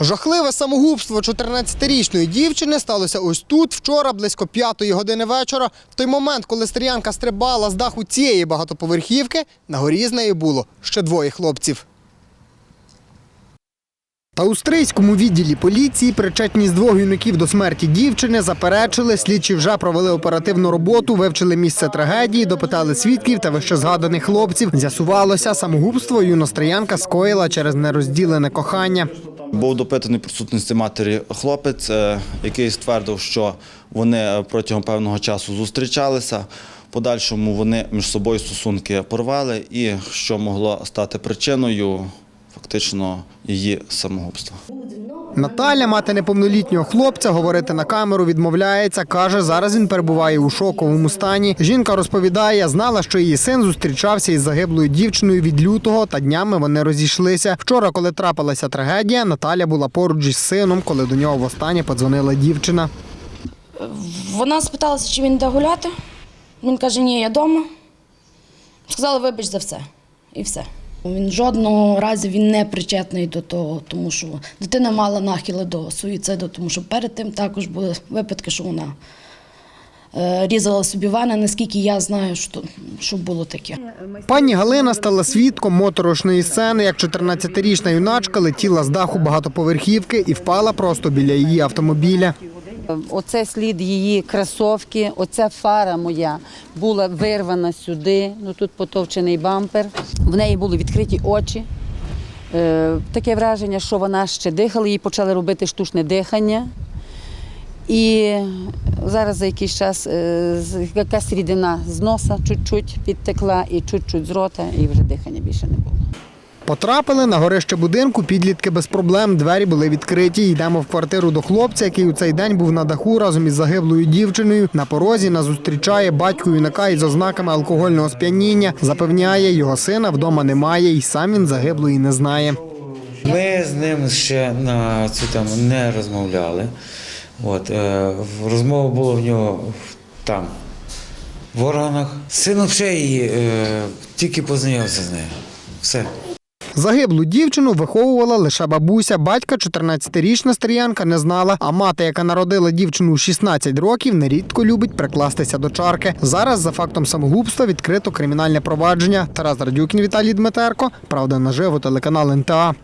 Жахливе самогубство 14-річної дівчини сталося ось тут вчора, близько п'ятої години вечора. В той момент, коли стрілянка стрибала з даху цієї багатоповерхівки, на горі з нею було ще двоє хлопців. Та у Стрийському відділі поліції причетність двох юнаків до смерті дівчини заперечили. Слідчі вже провели оперативну роботу, вивчили місце трагедії, допитали свідків та вище згаданих хлопців. З'ясувалося, самогубство юностроянка скоїла через нерозділене кохання. Був допитаний присутності матері хлопець, е, який ствердив, що вони е, протягом певного часу зустрічалися. Подальшому вони між собою стосунки порвали, і що могло стати причиною фактично її самогубства. Наталя, мати неповнолітнього хлопця, говорити на камеру відмовляється. каже, зараз він перебуває у шоковому стані. Жінка розповідає, знала, що її син зустрічався із загиблою дівчиною від лютого, та днями вони розійшлися. Вчора, коли трапилася трагедія, Наталя була поруч із сином, коли до нього востаннє подзвонила дівчина. Вона спиталася, чи він йде гуляти. Він каже, ні, я вдома. Сказали, вибач за все. І все. Він жодного разу він не причетний до того, тому що дитина мала нахили до суїциду, тому що перед тим також були випадки, що вона е, різала собі вани, наскільки я знаю, що, що було таке. Пані Галина стала свідком моторошної сцени, як 14-річна юначка летіла з даху багатоповерхівки і впала просто біля її автомобіля. Оце слід її кросовки, оця фара моя була вирвана сюди. Ну тут потовчений бампер. В неї були відкриті очі. Е, таке враження, що вона ще дихала, їй почали робити штучне дихання. І зараз за якийсь час е, якась рідина з носа чуть-чуть підтекла і чуть-чуть з рота, і вже дихання більше не було. Потрапили на горище будинку, підлітки без проблем. Двері були відкриті. Йдемо в квартиру до хлопця, який у цей день був на даху разом із загиблою дівчиною. На порозі нас зустрічає батько юнака із ознаками алкогольного сп'яніння. Запевняє, його сина вдома немає, і сам він загиблої не знає. Ми з ним ще на цю тему не розмовляли. От, е, розмова була в нього там, в органах. Син взагалі е, тільки познайомився з нею. Все. Загиблу дівчину виховувала лише бабуся. Батька 14-річна стріянка не знала. А мати, яка народила дівчину у 16 років, нерідко любить прикластися до чарки. Зараз за фактом самогубства відкрито кримінальне провадження. Тарас Радюкін, Віталій Дмитерко. Правда, наживо телеканал НТА.